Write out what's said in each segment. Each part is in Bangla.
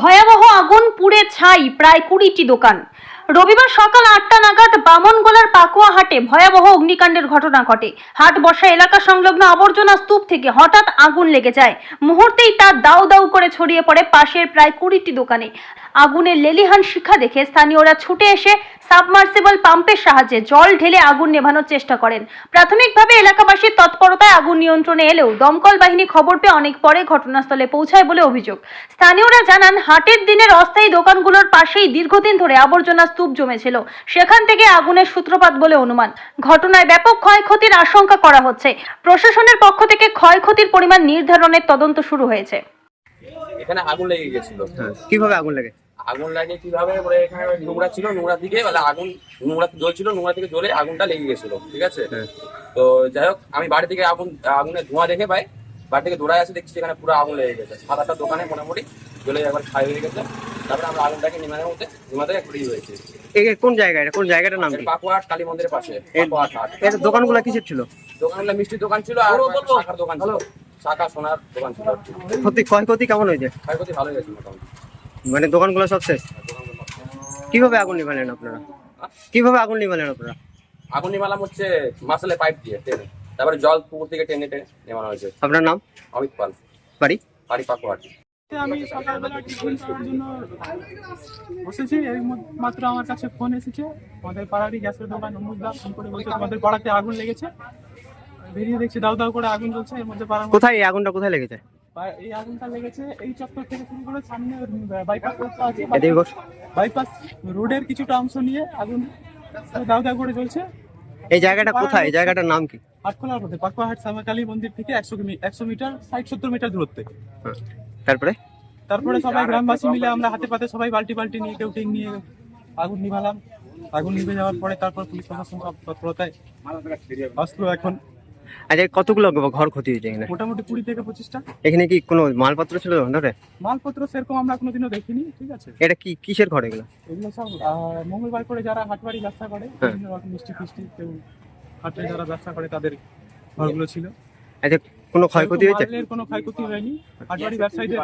ভয়াবহ আগুন পুড়ে ছাই প্রায় কুড়িটি দোকান। রবিবার সকাল আটটা নাগাদ বামনগোলার পাকুয়া হাটে ভয়াবহ অগ্নিকাণ্ডের ঘটনা ঘটে। হাট বসা এলাকা সংলগ্ন আবর্জনা স্তূপ থেকে হঠাৎ আগুন লেগে যায়। মুহূর্তেই তা দাউ দাউ করে ছড়িয়ে পড়ে পাশের প্রায় কুড়িটি দোকানে। আগুনের লেলিহান শিখা দেখে স্থানীয়রা ছুটে এসে সাবমার্সিবল পাম্পের সাহায্যে জল ঢেলে আগুন নেভানোর চেষ্টা করেন। প্রাথমিকভাবে এলাকাবাসীর তৎপরতায় আগুন নিয়ন্ত্রণে এলেও দমকল বাহিনী খবর পেয়ে অনেক পরে ঘটনাস্থলে পৌঁছায় বলে অভিযোগ। স্থানীয়রা জানান হাটের দিনের অস্থায়ী দোকানগুলোর পাশেই দীর্ঘদিন ধরে আবর্জনা স্তূপ জমেছিল। সেখান থেকে আগুনের সূত্রপাত বলে অনুমান। ঘটনায় ব্যাপক ক্ষয়ক্ষতির আশঙ্কা করা হচ্ছে। প্রশাসনের পক্ষ থেকে ক্ষয়ক্ষতির পরিমাণ নির্ধারণের তদন্ত শুরু হয়েছে। এখানে আগুন লেগে গেছিল। হ্যাঁ কীভাবে আগুন লাগে? আগুন লাগে কীভাবে? বলে এখানে নোংরা ছিল নোংরা থেকে বলে আগুন নোংরা জ্বলছিল নোংরা থেকে জ্বলে আগুনটা লেগে গেছিল ঠিক আছে? হ্যাঁ। তো যাই হোক আমি বাড়ি থেকে আগুন আগুনের ধোঁয়া দেখে পাই। বাড়ি থেকে দৌড়ায় আসে দেখছি এখানে পুরো আগুন লেগে গেছে। সাত আটটা দোকানে মোটামুটি জ্বলে একবার ছাই হয়ে গেছে। তারপরে আমরা আগুনটাকে নিমানোর মধ্যে নিমাতে একটু হয়েছে। এই কোন জায়গা এটা? কোন জায়গাটার নাম কি? পাকুয়াট কালী মন্দিরের পাশে এর- দোকানগুলো কিসের ছিল? দোকানগুলো মিষ্টির দোকান ছিল আর শাখার দোকান ছিল। শাখা সোনার দোকান ছিল। ক্ষতি ক্ষয়ক্ষতি কেমন হয়েছে? ক্ষয়ক্ষতি ভালো মোটামুটি। মানে দোকানগুলো সব শেষ। কীভাবে আগুন নিভালেন আপনারা? কীভাবে আগুন নিভালেন আপনারা? আগুন নিমালাম হচ্ছে মাসালে পাইপ দিয়ে টেনে। তারপরে জল পুকুর থেকে টেনে টেনে নেমানো হয়েছে। আপনার নাম? অমিত পাল। বাড়ি? বাড়ি পাকুয়াট আমি সকালবেলা টিফিন করার জন্য বসেছি ম- মাত্র আমার কাছে ফোন এসেছে। আমাদের পাড়ারই গ্যাসের দোকান অমুকদা ফোন করে বলছে আমাদের পাড়াতে আগুন লেগেছে? বেরিয়ে দেখছি দাউ দাউ করে আগুন জ্বলছে এর মধ্যে পাড়ার কোথায় এই আগুনটা কোথায় লেগেছে? এই আগুনটা লেগেছে এই চত্বর থেকে শুরু করে সামনে বাইপাস আছে। বাইপাস রোডের কিছুটা অংশ নিয়ে আগুন দাউ দাউ করে জ্বলছে। এই জায়গাটা কোথায়? এই জায়গাটার নাম কি? পাটকলার রোডে পাটকলাহাট শ্যামাকালী মন্দির থেকে একশো একশো মিটার ষাট সত্তর মিটার দূরত্বে। হ্যাঁ। তারপরে? তারপরে সবাই গ্রামবাসী মিলে আমরা হাতে পাতে সবাই বালতি বালতি নিয়ে কেউ টিং নিয়ে আগুন নিভালাম। আগুন নিভে যাওয়ার পরে তারপর পুলিশ প্রশাসন সব তৎপরতায় আসলো এখন। আচ্ছা কতগুলো ঘর ক্ষতি হয়েছে এখানে? মোটামুটি কুড়ি থেকে পঁচিশটা। এখানে কি কোনো মালপত্র ছিল ধরে? মালপত্র সেরকম আমরা কোনোদিনও দেখিনি ঠিক আছে। এটা কি কিসের ঘর এগুলো? এগুলো সব মঙ্গলবার করে যারা হাটবাড়ি ব্যবসা করে হ্যাঁ। বিভিন্ন রকম মিষ্টি ফিষ্টি কেউ হাটে যারা ব্যবসা করে তাদের ঘরগুলো ছিল। আচ্ছা কোনো ক্ষয়ক্ষতি হয়েছে? কোনো ক্ষয়ক্ষতি হয়নি। হাটবাড়ি ব্যবসায়ীদের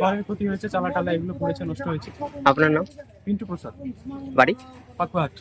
ঘরের ক্ষতি হয়েছে চালা টালা এগুলো পড়েছে নষ্ট হয়েছে। আপনার নাম? পিন্টু প্রসাদ। বাড়ি? পাকুয়াহাট।